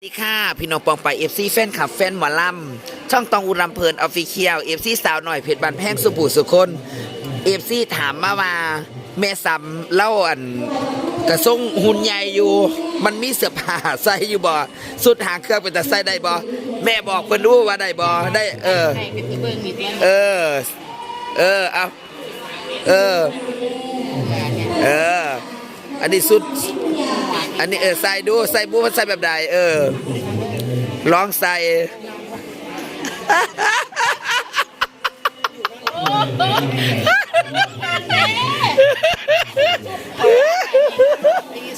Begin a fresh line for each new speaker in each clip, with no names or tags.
สวัสดีค่ะ พี่น้องปองไปเอฟซีแฟนคลับแฟนหมอลำ ช่องตองอุรำเพลินออฟฟิเชียลเอฟซีสาวหน่อยเพชรบันแพงสุภูสุคนเอฟซีถามมาว่าแม่ซ้ำเล่าอันกระทรงหุ่นใหญ่อยู่ มันมีเสื้อผ้าใส่อยู่บ่สุดหางเครื่องเป็นแต่ใส่ได้บ่แม่บอกเพิ่นรู้ว่าได้บ่ได้ เออ
ให้เป็นที่เบิ่งนิดเดียว
เออ เออเอาเออ เออ อันนี้สุด อันนี้เออใส่ดูใส่บูมันใส่แบบใดเออลองใส่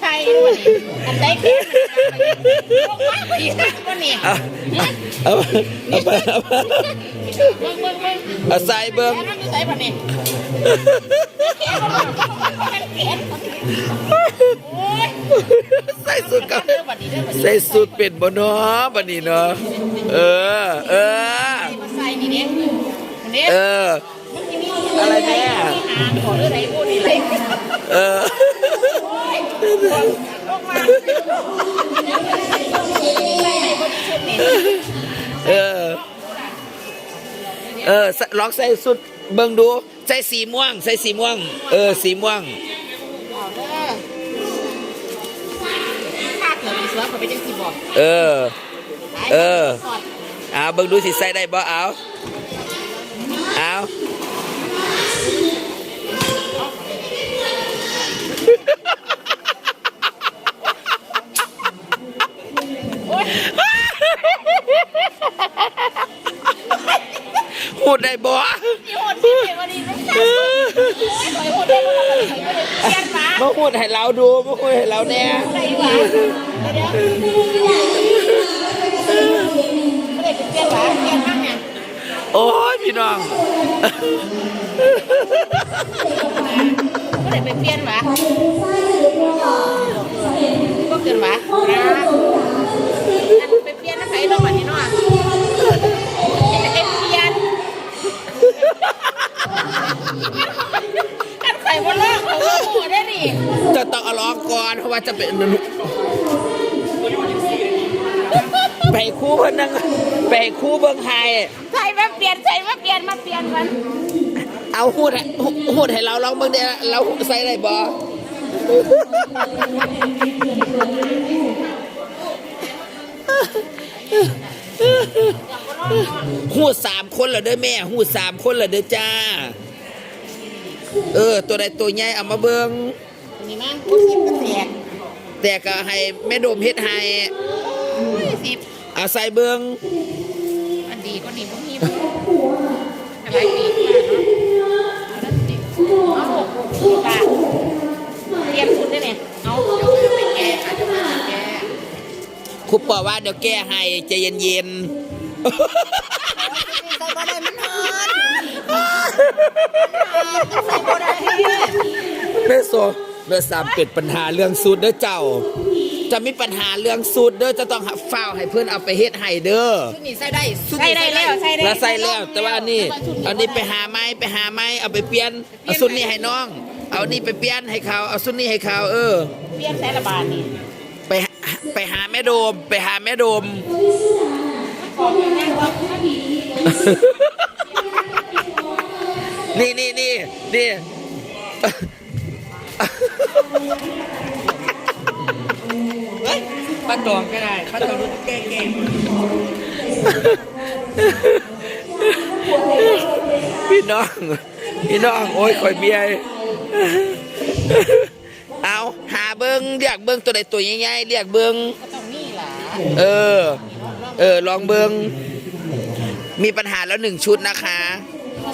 ใช่ด้วยอันใดแค่พวกว่าไปนะวันนี้
เอาเอาเอาไปเอาไป
เบิ่งเบิ่งเบิ่ง
เอาใส่เบิ้ง
แล้วมันใส่ปะนี่แขาบอกแกโอ้ย
ใส่สุดกับ
เด้อบัดนี้เด้อบัดนี้
ใส่สุดเป็นบ่เนาะบัดนี้เนาะเออ เออ
ใส่นี่เด้อั นนี้
เออ อะไรแม่
หาขอเรื่องไหนพูดนี่เลย
เออ
ลงมาใส่ไหนพอดีชุดนี้
เออ เออใส่ลองใส่สุดเบิ่งดู ใส่สีม่วง ใส่สีม่วง เออ สีม่วง
เอาเด้อคาดเหลือมีเสือเขาไปจังสิบอก
เออเออเอาเบิ่งดูสิใส่ได้บ่เอา เอาพูดได้บ่
พี่หดพี่เด็กวันนี้ไม่ใช่ปล่อยหดได้หมดเลยเรียนมา
มาพูดให้เราดูมาพูดให้เราแน่
อะไรวะเดี๋ยวไม่ได้เป็นเรียนวะเรียนมากเนี่ย
โอ้ยพี่น้อง
ไม่ได้เป็นเปลี่ยนวะก็เกินวะนะไปเปลี่ยนนะใครต้องวันนี้เนาะเอ็มเปลี่ยนกันไข่บนโลกของโลกได้ดิ
จะต้องเอาร้องก่อนเพราะว่าจะเป็นไปให้ครู่เพิ่นนั่งไปให้ครู่เบิ่งไห้
ใส่ มาเปลี่ยนใส่มาเปลี่ยนมาเปลี่ยนมัน
เอาหูดให้หูดให้เราลองเบิ่งเด้อเราใส่ได้บ่หูดสามคนเหรอเด้อแม่หูดสามคนเหรอเด้อจ้า เออ ตัวใดตัวใหญ่เอามาเบิ่ง
นี่มั้งกูสิบกระแตก
แต่ก็ให้แม่โดมเฮ็ดให้
สิบ
เอาใส่เบิ่ง
อันดีก็นี่พวกนี้ อะไรดีกว่าเนาะเอาลูกตาเตรียมชุดได้เนี่ยเอาเดี๋ยวไปแก้ค่ะเดี๋ยวไปแก้
ครูบอกว่าเดี๋ยวแก้ให้ใจเย็น
ใส่บ่ได้มันฮอนใส่บ่ได้
ๆแม่โซแม่สามเป็ดปัญหาเรื่องสูตรเด้อเจ้า จะมีปัญหาเรื่องสูตรเด้อจะต้องเฝ้าวให้เพื่อนเอาไปเฮ็ดให้เด้อ
ชุดนี้ใส่ได้ใส่ได้แล้วใส่ได้
แล้วใส่แล้วแต่ว่าอันนี้อันนี้ไปหาไม้ไปหาไม้เอาไปเปลี่ยนเอาสุดนี้ให้น้อง เอานี่ไปเปลี่ยนให้เขาเอาสุดนี้ให้เขาเออ
เปลี่ยนใส่ระบาดนี่
ไปหาไปหาแม่โดม ไปหาแม่โดมนี่นี่นี่นี่
ตองก็ได้ป้าตองรู้แก้แก้
พี่น้อง พี่น้อง โอ้ยข่อยเบียร์เอาหาเบิ้งเรียกเบิ้งตัวใดตัวใหญ่ๆเรียกเบิ้ง
ก็ต้องนี่ล่ะ
เออ เออ ลองเบิ้งมีปัญหาแล้วหนึ่งชุดนะคะ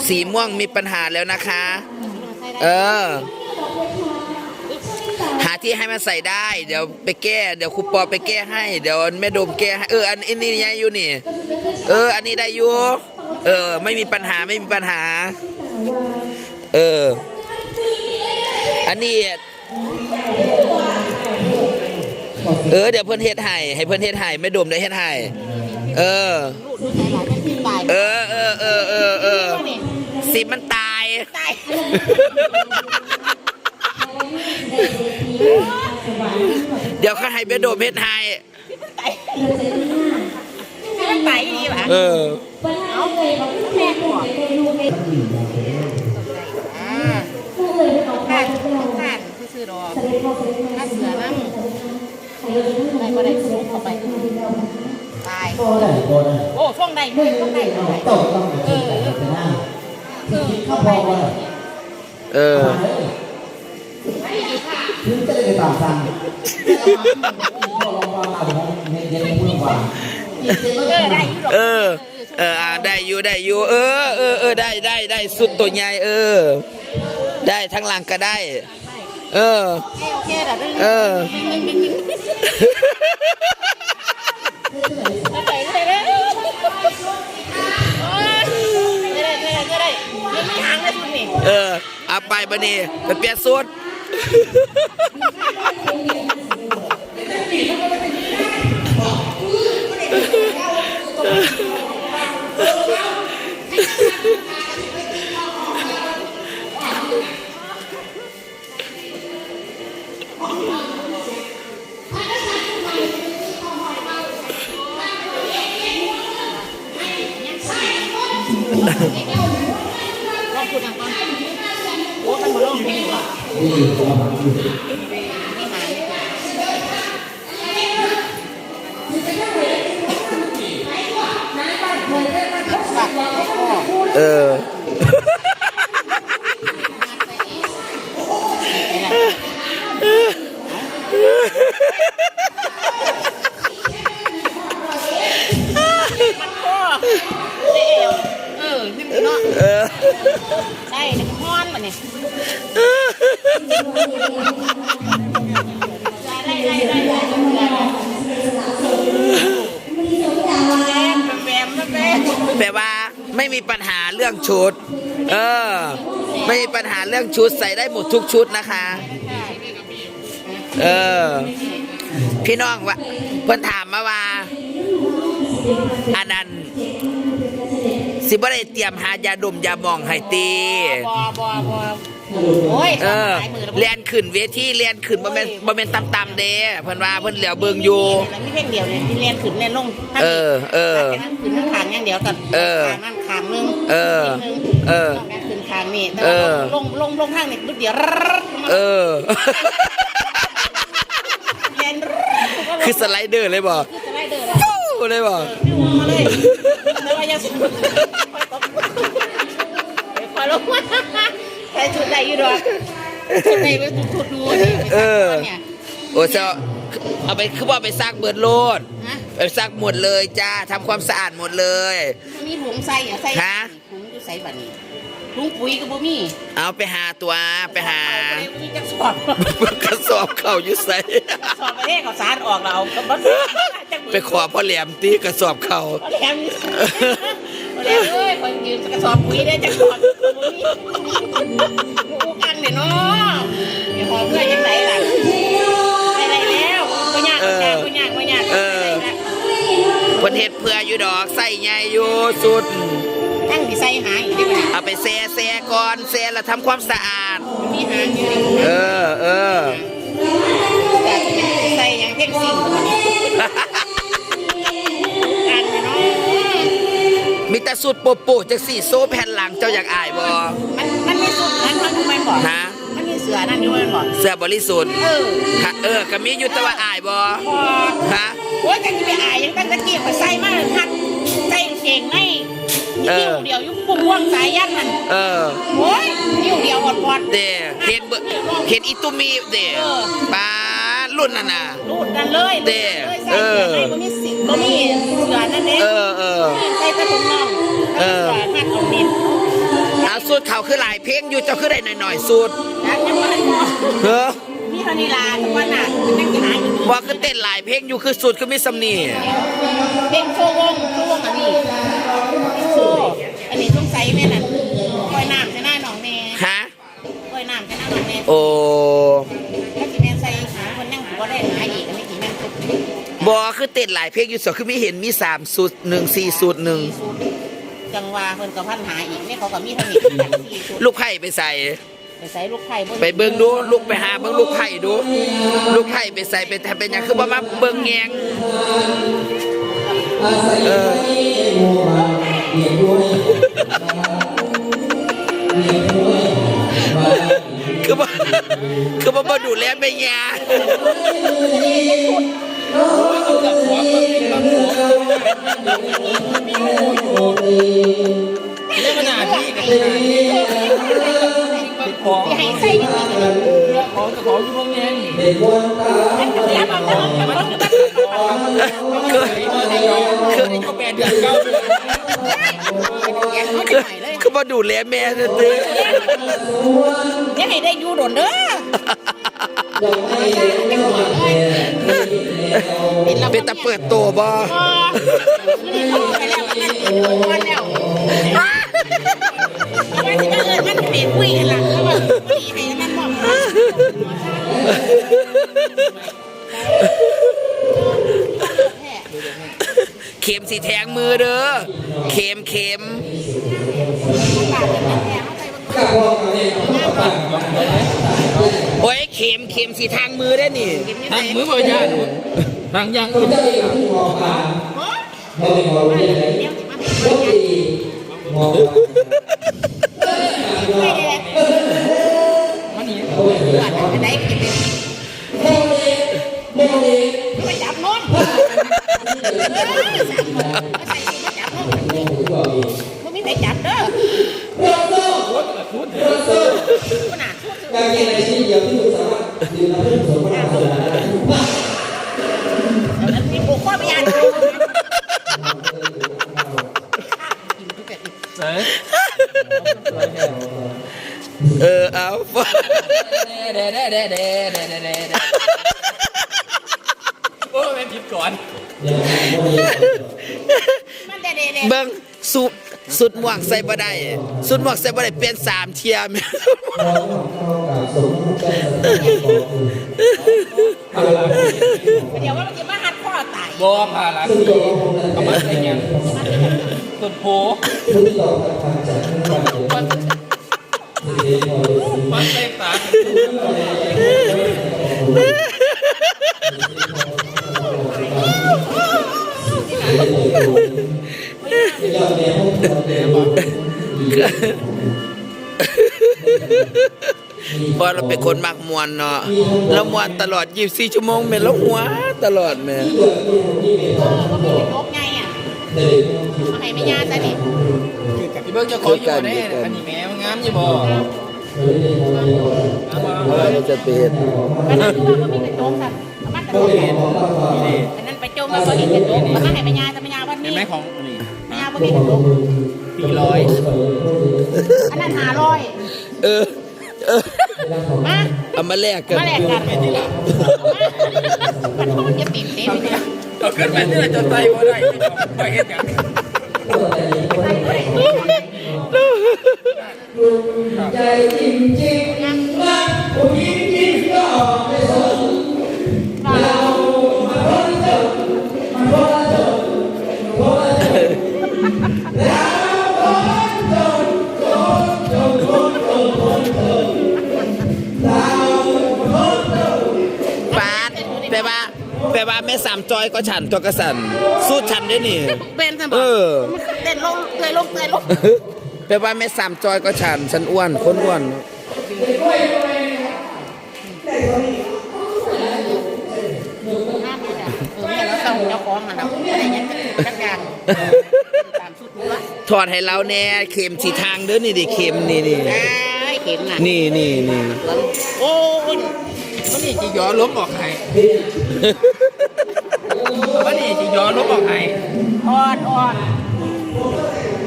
สีม่วงมีปัญหาแล้วนะคะ เออหา ที่ให้มันใส่ได้ เดี๋ยวไปแก้ เดี๋ยวครูปอไปแก้ให้ เดี๋ยวแม่โดมแก้ให้เอออันอันนี้ยังอยู่นี่ เออ อันนี้ได้อยู่เออ ไม่มีปัญหาไม่มีปัญหา เออ อันนี้เออเดี๋ยวเพื่อนเฮ็ดให้ให้เพื่อนเฮ็ดให้แม่โดมได้เฮ็ดให้เออ
รูดดูใส่หลายเป็นตาย
เออเออเออเออเออสิมันตาย
ตาย
เดี๋ยวเขาให้แม่โดมเฮ็ดให้
ตตายมันตายดีป่ะ
เออ
เอาแม่ก่อนอ่าข้านข้านซื้อๆดอกถ้าเสือนั่งได้ก็ได้ซุกเข้าไปตาย
ก็ได้ก็ได้
โอ้ช่วงใดช่วงใดช่วงใด
ต้องต้องเออไปนั่ง
เออ
เข้าพอว่า
เออ
ถึงจะได้ตามสั่งก็ลองวางตามของเย็นๆมือวาง
เออได้อยู่ดอก
เออ เอออ่าได้อยู่ได้อยู่เออเออเออได้ได้ได้สุดตัวใหญ่เออ ได้ทั้งหลังก็ได้ เออ
โอเคเดี๋ยวดึง
เออ
ดึงดึงดึงดึงเอาไปเลยเลยได้ได้ได้ได้ได้ยังไม่หางเลยคุณนี่
เออเอาไปบันนี้ไปเปลี่ยนสุด
ล Ha ha ha! ว่ะ
นี่ประมาอยู่
ไม่างบัดพ่อ
เออ
พ่อเอวเออนี่มันเนา
เออ
ได้นี่มั แบมแบมแบม
แบบว่าไม่มีปัญหาเรื่องชุด เออ ไม่มีปัญหาเรื่องชุดใส่ได้หมดทุกชุดนะคะ เออ พี่น้องว่าเพิ่นถามมาว่าอันนั้น สิบ่ได้เตรียมหายาดมยาหมองให้ตี
บอบอบอโอ้ย
เออ
สายมือแล้ว
เรียนขึ้นเวทีเรียนขึ้นบ่แม่นบ่แม่นต่ำๆเด้เพิ่นว่าเพิ่นเหลียวเบิ่งอยู่
มันไม่เพ่งเดียวเลยที่เรียนขึ้นเรียนลง
เออเออ
แค่นั้นขึ้นทั้งขางอย่างเดียวกับ
เออ
ขางนั่นขางนึง
เออ
นิดนึง
เออ
นอกนั้นขึ้นขางนี่แต่
เอ
ว่า
อ
ลงลงลงข้างนี่ปุ๊บเดียว
เออ
เรียน
คือสไลเดอร์เลยบ่
คือสไลเดอร์เลย
ฟู้เลยบ่
พี่หัวมาเลย แล้วว่าจะสุดคอยลงมาใส่ชุดใดอยู่ดอกชุดใดไปขุดดูนี่ไป
เอ
ซัก
อ
เนี่ย
โอ้เจ้าเอาไปคือว่าไปซักเบิดโลด
ฮะ
ไปซักหมดเลยจ้าทำความสะอาดหมดเลย
มีถุงใส่อะใส่
ฮะ
ถุงอยู่ใส่บัดนี้ ถุงปุ๋ยก็บ่มี
เอาไปหาตัวไปหา
เอไปมีจักสอบ
กระสอบเข่าอยู่ใส่
สอบประเทศเขาสารออกเราก็บ่จักมื
ไปขอพ่อแหลมตีกระสอบเข่า
พ่อแหลมนี่พ่อแหลมเอ้ยคนยืนกระสอบปุ๋ยได้จักสอบก็บ่มีกูกันเนี่ยเนาะอย่าหอเพื่อนยังไงล่ะได้ไรแล้วบ่ยากบ่ยากบ่ยากบ่ยากได้ละ
เพิ่นเฮ็ดเพื่ออยู่ดอกใส่ใหญ่อยู่สุด
ตั้งที่ใส่หางอีกได้ไหม
เอาไปแซ่แซ่ก่อนแซ่แล้วทำความสะอาด
มีหางอยู่นี่
เออเออ
แต่ใส่ยังเพ่งสิ่งตัวนี้อันเนาะ
มีแต่สุดโปโปจักสี่โซแผ่นหลังเจ้าอยากอายบ่
มันมันมีสุดนั้นมันทำไมบอก
ฮะ
มันมีเสือนั่นอยู่มันบอก
เสื้อบริสุทธิ์
เออ
ค่ะเออก็มีอยู่แต่ว่าอายบ่
พอ
ฮะ
โอ้ยจะไปอายยังตั้งตะเกียบไปใส่มาหัดใส่เก่งในนิ้วเดียวยุบปุ่มว่างสายยันนั่น
เออ
โอ้ยนิ้วเดียวหอดหอด
เด้เห็นเบเห็นอิตุมีเด้
เออ
ปลารุ่นน่ะน่ะ
รูดกันเลย
เด้
เลยใส่เสือในบ่มีสิบ่มีเสือนั่นเอง
เออเออ
ใส่กระถุงน่อง
เออ
แล้วก็หัดเอาเน็ต
เอาสูตรเขาคือหลายเพลงอยู่เจ้าคือได้หน่อยๆสูตร
แล้วยังไม่ได้บอก
เฮ้อ
มีเท่านี้ลาทุกวันน่ะเป็นนักกีฬาอยู่
บ่าคือเต้นหลายเพลงอยู่คือสูตรคือมีสำนีย
เพลงโชว์วงโชว์วงอันนี้ แม่น่ะปล่อยน้ำใส่หน้าหนองแน่
ฮะ
ปล่อยน้ำใส่หน้าหนองแน่
โอ้
ถ้าสิแม่นใส่หาคนนั่งหัวได้หาอีกอันนี้กี่แม่นครบ
บ่คือเต้นหลายเพลงอยู่สองคือมีเห็นมีสามสูตรหนึ่งสี่สูตรหนึ่ง
จังหวะเพิ่นก็พันหาอีกนี่เขาก็มีเท่านี้กันสี่ชุด
ลูกไผ่ไปใส่
ไปใส่ลูกไผ่บ่
ไปเบิ่งดูลูกไปหาเบิ่งลูกไผ่ดู ลูกไผ่ไปใส่ไปทำเป็นหยังคือบ่มาเบิ่งแยง
อาศัยไว้โมบา เรียนด้วยเรียนด้วยมา
คือบ่คือบ่มาดูแลแม่ยา
เรื่องขนาดที่กับขนาดที่ติดของ
ที่ให้ใส่นี่
ของกับของที่พวกนี้นี่
เด็กวันตา
แล้วมาบ่มาบ่
คือ
คือนี่ก็แปดเดือนเก้าเดือน
คือมาดูแลแม่ซื้อ
ยังให้ได้ยู่โดนเด้อ
เป็นตะเปิดตั
วบ่
ข็มสิแทงมือเด้อเข็มเข็มโอ้ยเข็มเข็มสิทางมือได้นี่
ทางมือบ่ยากทางยังอื่น
ม่ได้มองไม่ได้ไม่ดีมอง
มันนี่
มันไม่ไปจับเด้อขนาด
การกินอะไรที่เดียวที่สามารถดื่มน้ำผสมผสมได้
นั้นมีผูกข้อพยาน
เอ้ย
เออเอา
เด้เด้เด้เด้เด้เด้ เด้เด้โอ้ยผิดก่อน
มันเด็ดเด็ด
เบิ่งสุดสุดหมวกใส่บ่ได้สุดหมวกใส่บ่ได้เปลี่ยนสามเทียแม่
เดี๋ยวว่ามันจะมาหัดข้อตาย
บ่พาลักสีเอามาใส่ยังต้นโพมันใส่ตา
เพราะเราเป็นคนมักมวนเนาะเรามวนตลอด24ชั่วโมงแม่นเราหัวตลอดแม่
ก็มีเป็นนกไงอะมาให้ไม่ยาซะดิ
คือกับพี่เบิ้งเจ้าของอยู่ได้อันนี้แม่มันงามอยู่บ่
ว่าเราจะเป็น
มันนั่นคือว่ามันมีเป็นนกค่ะมันกระโดดอัน นั้นไปโจมมาก็เห็นเป็นนกมาให้ไม่ยาแต่ไม่ยาวัน
เห็
นี้
นไหมของอันนี้
ไม่ยาวันนี้เป็นนก
ปีร้อย
อันนั้นหาร้อย
เออเออ
มา
เอามาแลกกัน
มาแลกกันมันคงจะติดเต็มเลย
เอาขึ้นไปนี่แหละจะไต่บ่ได้ไปเฮ็ดหยัง
ใจจริงจริงรักผู้หญิงจริงก็ไม่สน แป
ลว่าแม่สามจอยก็ฉันตัวกระสันสู้ฉันด้วยนี่
เป็นสม
เอ
บัติ
อ
มันเต้นลงเตยลงเตยลง
แปลว่าแม่สามจอยก็ฉันฉันอ้วนคนอ้วน
ห้ามเลยอะเออเนี่ยเราส่งเจ้าของมันเราอะไรอย่างเงี้ยจักอย่างตามสุดตัว
ถอดให้เราแน่เข็มสีทางเด้อนี่ดิเข็มนี่นี่
ไอ้เข็มน่ะ
นี่นี่นี่
โอ้ย
มันนี่จะย้อนลบออกให้มันนี่จะย้อนลบออกให้
อ่อนอ่อน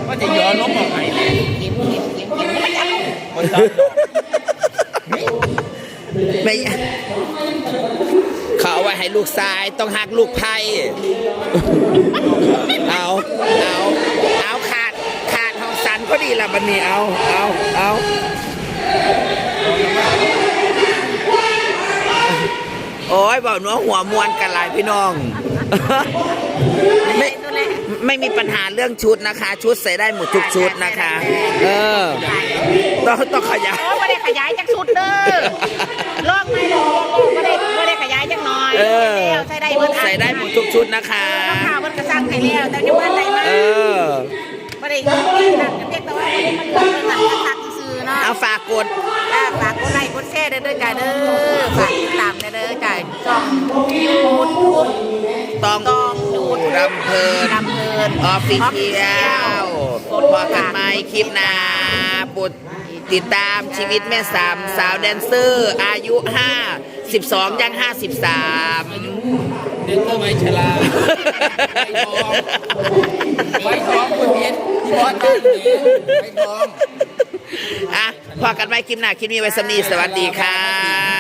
มันจะย้อนลบออกให้เลย
เข็มเข็มเข็มเข็มไม่จับ
มันจับดอก
ไม่เขาเอาไว้ให้ลูกชายต้องหักลูกไพ่เอาเอาเอาขาดขาดห้องสันก็ดีละบันนี้เอาเอาเอา โอ้ยบอกหนัวหัวมวนกันหลายพี่น้อง ไม่
ตัวแรก
ไม่มีปัญหาเรื่องชุดนะคะ ชุดใส่ได้หมดทุกชุดนะคะ เออ ต้องต้องขยาย
โอ้ไม่ได้ขยายจักชุดเด้อลอกไม่ลอกไม่ได้ไม่ได้ขยายจักหน่อย
เออ
ใส่ได้เบิด
ใส่ได้หมดทุกชุดนะคะ
ข้าวมันกระซังไข่แล้วแต่ยังไม่ได้มา
เออ
ไม่ได้กินนั่นเพียงแต่ว่ามันเรื่องมันกระซักซื้อเนาะ
เอาฝากกด
อ่าฝากกดไลค์กดแชร์เด้อเด้อจ้าเด้อฝากติดตามเด้อเด้อจ้าช่องยูทูบ
ต้อง
ต้องดู
รำเพลิน
รำเพลิน
ออฟฟิเชียลพอกันไหมคลิปหน้าปุดติดตามชีวิตแม่สามสาวแดนเซอร์ อายุ5 12ยัง53
เด็กเตอร์ไว้ชลาไว้ท้องคนเพี้ยนที่บอสตั้งนี้ไว้ท้อง
อะพอกันไว้คลิปหน้าคลิปนี้ไว้สำนีสวัสดีค่ะ